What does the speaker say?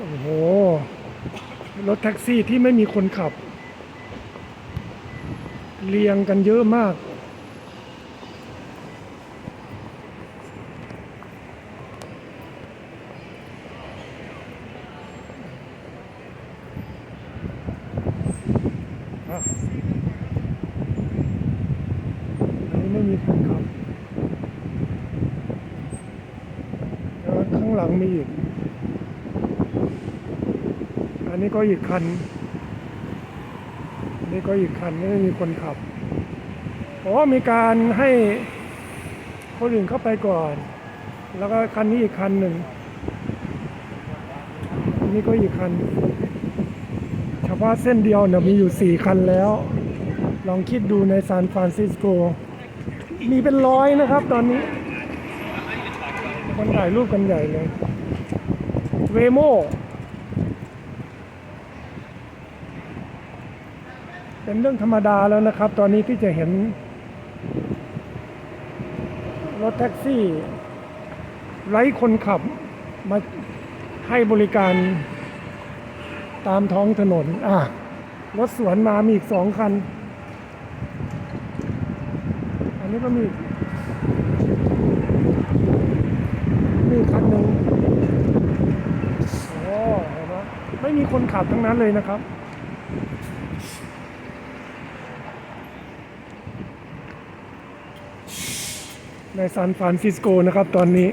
โอ้โห รถแท็กซี่ที่ไม่มีคนขับ เรียงกันเยอะมากไม่มีคนขับข้างหลังมีอีก นนี้ก็อีกคัน อันนี้ก็อีกคันไม่มีคนขับเพราะว่ามีการให้คนอื่นเข้าไปก่อน แล้วก็คันนี้อีกคันหนึ่งอันนี้ก็อีกคันเฉพาะเส้นเดียวเนี่ยมีอยู่สี่คันแล้ว ลองคิดดูในซานฟรานซิสโก มีเป็นร้อยนะครับตอนนี้ คนถ่ายรูปกันใหญ่เลย เวโม เป็นเรื่องธรรมดาแล้วนะครับ ตอนนี้ที่จะเห็น รถแท็กซี่ ไร้คนขับมาให้บริการตามท้องถนน อะ รถสวนมามีอีกสองคัน อันนี้ก็มีมีคันหนึ่งโอ้เห็นไหมไม่มีคนขับทั้งนั้นเลยนะครับ ในซานฟรานซิสโกนะครับตอนนี้